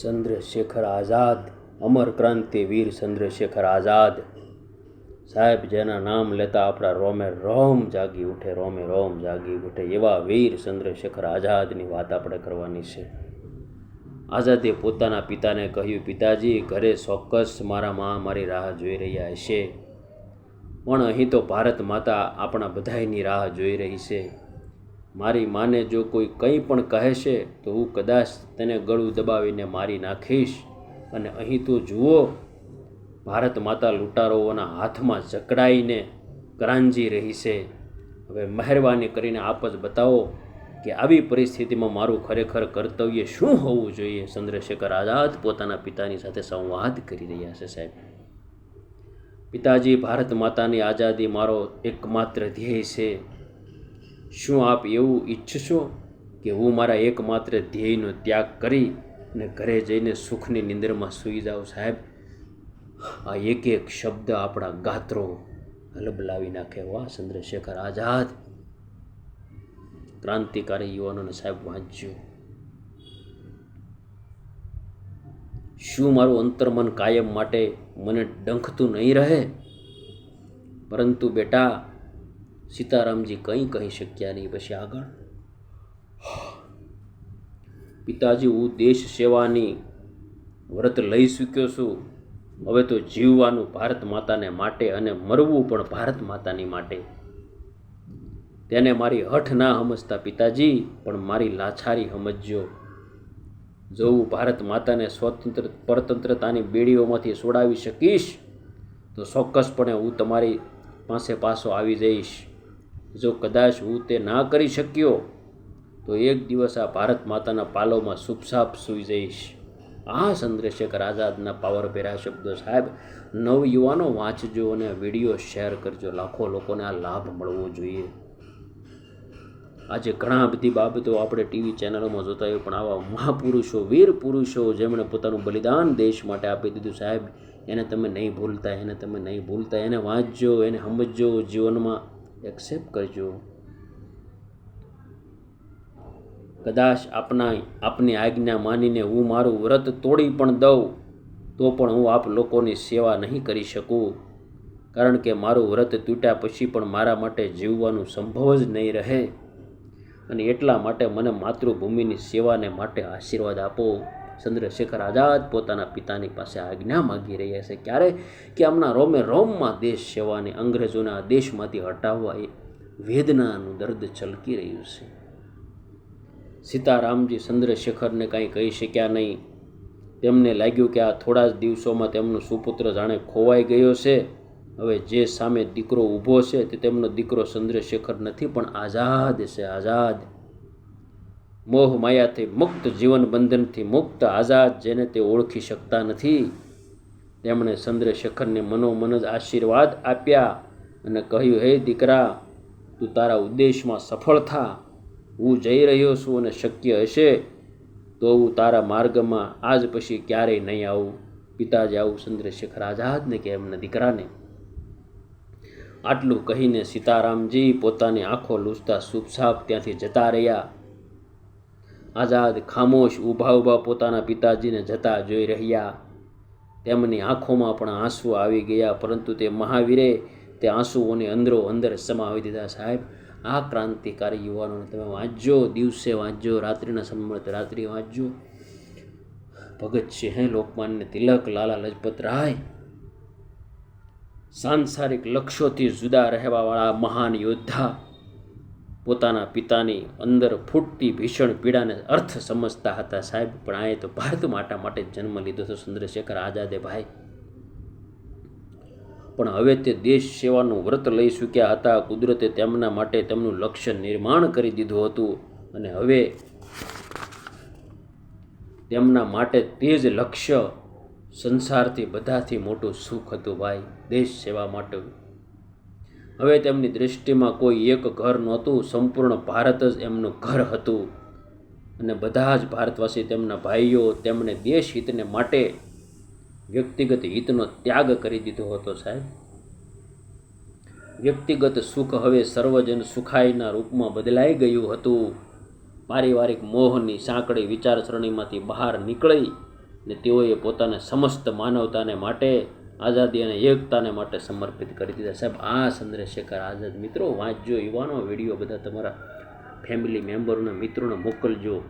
ચંદ્રશેખર આઝાદ, અમર ક્રાંતિ વીર ચંદ્રશેખર આઝાદ. સાહેબ, જેના નામ લેતા આપણા રોમે રોમ જાગી ઉઠે, રોમે રોમ જાગી ઉઠે એવા વીર ચંદ્રશેખર આઝાદની વાત આપણે કરવાની છે. આઝાદે પોતાના પિતાને કહ્યું, પિતાજી, ઘરે ચોક્કસ મારા મા મારી રાહ જોઈ રહ્યા હશે. પણ અહીં તો ભારત માતા આપણા બધાયની રાહ જોઈ રહી છે. મારી માને જો કોઈ કંઈ પણ કહેશે તો હું કદાચ તેને ગળું દબાવીને મારી નાખીશ. અને અહીં તો જુઓ, ભારત માતા લૂંટારોઓના હાથમાં જકડાઈને કરાંજી રહી છે. હવે મહેરબાની કરીને આપ જ બતાવો કે આવી પરિસ્થિતિમાં મારું ખરેખર કર્તવ્ય શું હોવું જોઈએ? ચંદ્રશેખર આઝાદ પોતાના પિતાની સાથે સંવાદ કરી રહ્યા છે, સાહેબ. પિતાજી, ભારત માતાની આઝાદી મારો એકમાત્ર ધ્યેય છે. શું આપ એવું ઈચ્છશો કે હું મારા એકમાત્ર ધ્યેયનો ત્યાગ કરી અને ઘરે જઈને સુખની નિંદરમાં સૂઈ જાઉં, સાહેબ? આ એક એક શબ્દ આપણા ગાત્રો હલબલાવી નાખે. વાહ, ચંદ્રશેખર આઝાદ! ક્રાંતિકારી યુવાનોને સાહેબ વાંચ્યો. શું મારું અંતર્મન કાયમ માટે મને ડંખતું નહીં રહે? પરંતુ બેટા સીતારામજી કંઈ કહી શક્યા નહીં. પછી આગળ? પિતાજી, હું દેશ સેવાની વ્રત લઈ ચૂક્યો છું. હવે તો જીવવાનું ભારત માતાને માટે અને મરવું પણ ભારત માતાની માટે. તેને મારી હઠ ના સમજતા પિતાજી, પણ મારી લાછારી સમજજો. જો હું ભારત માતાને સ્વતંત્ર, પરતંત્રતાની બેડીઓમાંથી છોડાવી શકીશ, તો ચોક્કસપણે હું તમારી પાસે પાછો આવી જઈશ. જો કદાચ હું તે ના કરી શક્યો, તો એક દિવસ આ ભારત માતાના પાલોમાં સુપસાપ સૂઈ જઈશ. આ ચંદ્રશેખર આઝાદના પાવર પાવરભેરા શબ્દો સાહેબ, નવયુવાનો વાંચજો અને વીડિયો શેર કરજો. લાખો લોકોને આ લાભ મળવો જોઈએ. આજે ઘણા બધી બાબતો આપણે ટીવી ચેનલોમાં જોતા હોય પણ આવા મહાપુરુષો, વીર પુરુષો જેમણે પોતાનું બલિદાન દેશ માટે આપી દીધું સાહેબ, એને તમે નહીં ભૂલતા, એને તમે નહીં ભૂલતા. એને વાંચજો, એને સમજજો જીવનમાં. એક્સેપ્ટ કરજો. કદાચ આપના, આપની આજ્ઞા માનીને હું મારું વ્રત તોડી પણ દઉં, તો પણ હું આપ લોકોની સેવા નહીં કરી શકું. કારણ કે મારું વ્રત તૂટ્યા પછી પણ મારા માટે જીવવાનું સંભવ જ નહીં રહે. અને એટલા માટે મને માતૃભૂમિની સેવાને માટે આશીર્વાદ આપો. ચંદ્રશેખર આઝાદ પોતાના પિતાની પાસે આજ્ઞા માગી રહ્યા છે. ક્યારે? કે આમના રોમે રોમમાં દેશ સેવાને અંગ્રેજોના દેશમાંથી હટાવવા એ વેદનાનું દર્દ છલકી રહ્યું છે. સીતારામજી ચંદ્રશેખરને કાંઈ કહી શક્યા નહીં. તેમને લાગ્યું કે આ થોડા જ દિવસોમાં તેમનો સુપુત્ર જાણે ખોવાઈ ગયો છે. હવે જે સામે દીકરો ઊભો છે તે તેમનો દીકરો ચંદ્રશેખર નથી, પણ આઝાદ છે, આઝાદ. મોહ માયાથી મુક્ત, જીવન બંધનથી મુક્ત, આઝાદ જેને તે ઓળખી શકતા નથી. તેમણે ચંદ્રશેખરને મનોમન જ આશીર્વાદ આપ્યા અને કહ્યું, હે દીકરા, તું તારા ઉદ્દેશમાં સફળ થા. હું જઈ રહ્યો છું અને શક્ય હશે તો હું તારા માર્ગમાં આજ પછી ક્યારેય નહીં આવું. પિતાજી, આવું ચંદ્રશેખર આઝાદને કે એમના દીકરાને? આટલું કહીને સીતારામજી પોતાની આંખો લૂસતા સુપસાપ ત્યાંથી જતા રહ્યા. આઝાદ ખામોશ ઊભા ઊભા પોતાના પિતાજીને જતા જોઈ રહ્યા. તેમની આંખોમાં પણ આંસુ આવી ગયા, પરંતુ તે મહાવીરે તે આંસુઓને અંદરો અંદર સમાવી દીધા. સાહેબ, આ ક્રાંતિકારી યુવાનોને તમે વાંચજો, દિવસે વાંચજો, રાત્રિના સમર્થ રાત્રિ વાંચજો. ભગતસિંહ લોકમાન્ય તિલક, લાલા લજપત રાય. સાંસારિક લક્ષ્યોથી જુદા રહેવાવાળા મહાન યોદ્ધા. પોતાના પિતાની અંદર ફૂટતી ભીષણ પીડાને અર્થ સમજતા હતા સાહેબ. પણ આ તો ભારત માતા માટે જન્મ લીધો હતો ચંદ્રશેખર આઝાદે ભાઈ. પણ હવે તે દેશ સેવાનું વ્રત લઈ ચૂક્યા હતા. કુદરતે તેમના માટે તેમનું લક્ષ્ય નિર્માણ કરી દીધું હતું. અને હવે તેમના માટે તે જ લક્ષ્ય સંસારથી બધાથી મોટું સુખ હતું ભાઈ. દેશ સેવા માટે હવે તેમની દૃષ્ટિમાં કોઈ એક ઘર નહોતું, સંપૂર્ણ ભારત જ એમનું ઘર હતું. અને બધા જ ભારતવાસી તેમના ભાઈઓ તેમણે દેશ હિતને માટે વ્યક્તિગત હિતનો ત્યાગ કરી દીધો હતો સાહેબ. વ્યક્તિગત સુખ હવે સર્વજન સુખાઈના રૂપમાં બદલાઈ ગયું હતું. પારિવારિક મોહની સાંકડી વિચારસરણીમાંથી બહાર નીકળી ને તેઓએ પોતાને સમસ્ત માનવતાને માટે આઝાદી અને એકતાને માટે સમર્પિત કરી દીધા. સાહેબ, આ ચંદ્રશેખર આઝાદ મિત્રો, વાંચજો, યુવાનો, વીડિયો બધા તમારા ફેમિલી મેમ્બરોને મિત્રોને મોકલજો.